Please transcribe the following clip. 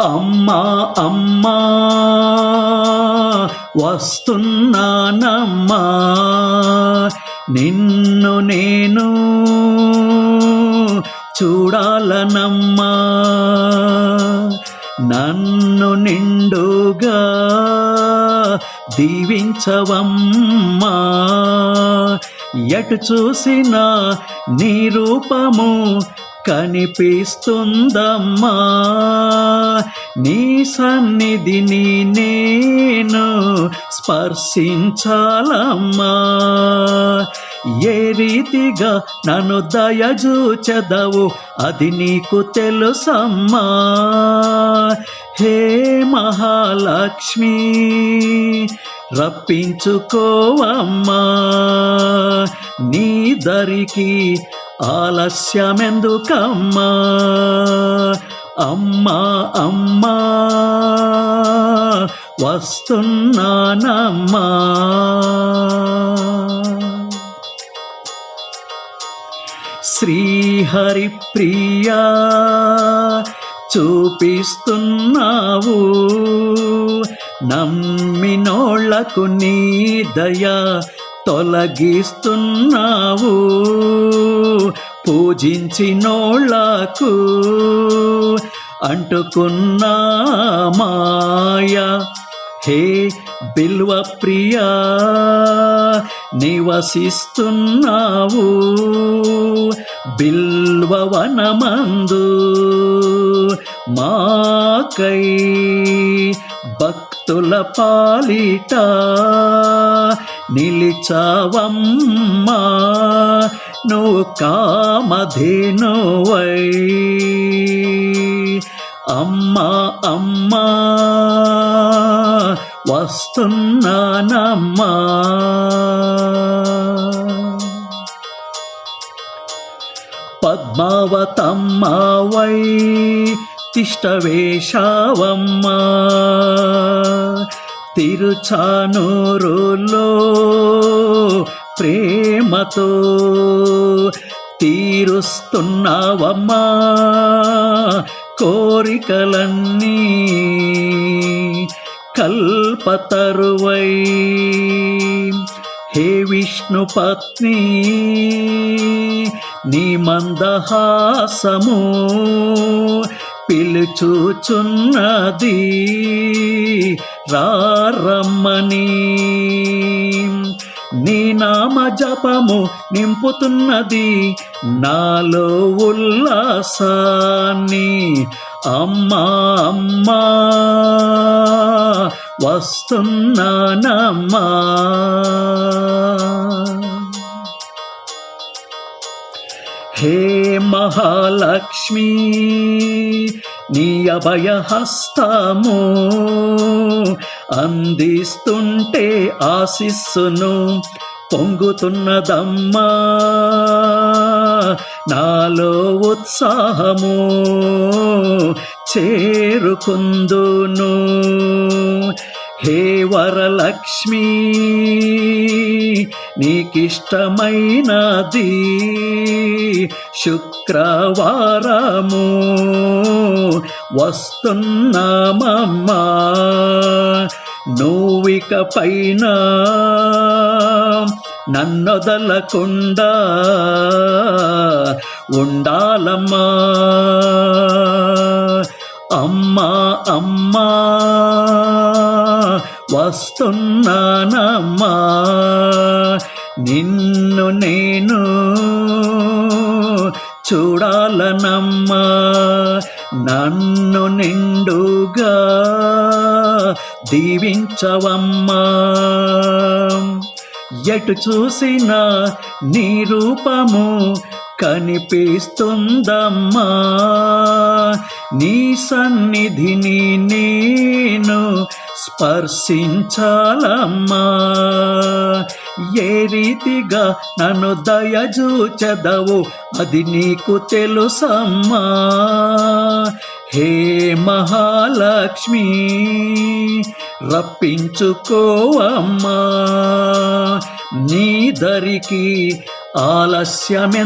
అమ్మా అమ్మా వస్తున్నానమ్మా నిన్ను నేను చూడాలనమ్మా నన్ను నిండుగా దీవించవమ్మా ఎటు చూసినా నీ రూపము కనిపిస్తుందమ్మా. నీ సన్నిధిని నేను స్పర్శించాలమ్మా. ఏ రీతిగా నన్ను దయచూచెదవు అది నీకు తెలుసమ్మా. హే మహాలక్ష్మి రప్పించుకోవమ్మా. నీ దరికి ఆలస్యమెందుకమ్మా? అమ్మా అమ్మా వస్తున్నానమ్మా. శ్రీహరి ప్రియా చూపిస్తున్నావు నమ్మినోళ్ళకు నీ దయ. తొలగిస్తున్నావు. పూజించినోళ్ళకు అంటుకున్నా మాయ. హే బిల్వ ప్రియా నివసిస్తున్నావు. బిల్వవనమందు మాకై భక్తుల పాలిటా నిలిచావమ్మా నువ్వు కామధేనువై. అమ్మా అమ్మా వస్తున్నానమ్మా. పద్మావతమ్మవై తిష్టవేషావమ్మా తిరుచానూరులో ప్రేమతో తీరుస్తున్నావమ్మా కోరికలన్నీ కల్పతరువై. హే విష్ణు పత్ని నీ మందహాసము పిలుచుచున్నది రారమ్మని. నీ నామ జపము నింపుతున్నది నాలో ఉల్లాసాన్ని. అమ్మా అమ్మా వస్తున్నానమ్మా. హే మహాలక్ష్మి నీ అభయహస్తము అందిస్తుంటే ఆశిస్సును పొంగుతున్నదమ్మా. నాలో ఉత్సాహము చేరుకుందును. హే వరలక్ష్మీ నీకిష్టమైనది శుక్రవారము వస్తున్నామమ్మా. నువ్విక పైన నన్నొదలకుండా ఉండాలమ్మా. అమ్మా అమ్మా. వస్తున్నానమ్మా నిన్ను నేను చూడాలనమ్మా. నన్ను నిండుగా దీవించవమ్మా. ఎటు చూసినా నీ రూపము కనిపిస్తుందమ్మా. నీ సన్నిధిని నేను స్పర్శించాలమ్మా. ఏ రీతిగా నన్ను దయచూచెదవు అది నీకు తెలుసమ్మా. హే మహాలక్ష్మి రప్పించుకోవమ్మా. నీ దరికి ఆలస్యమెందుకమ్మా.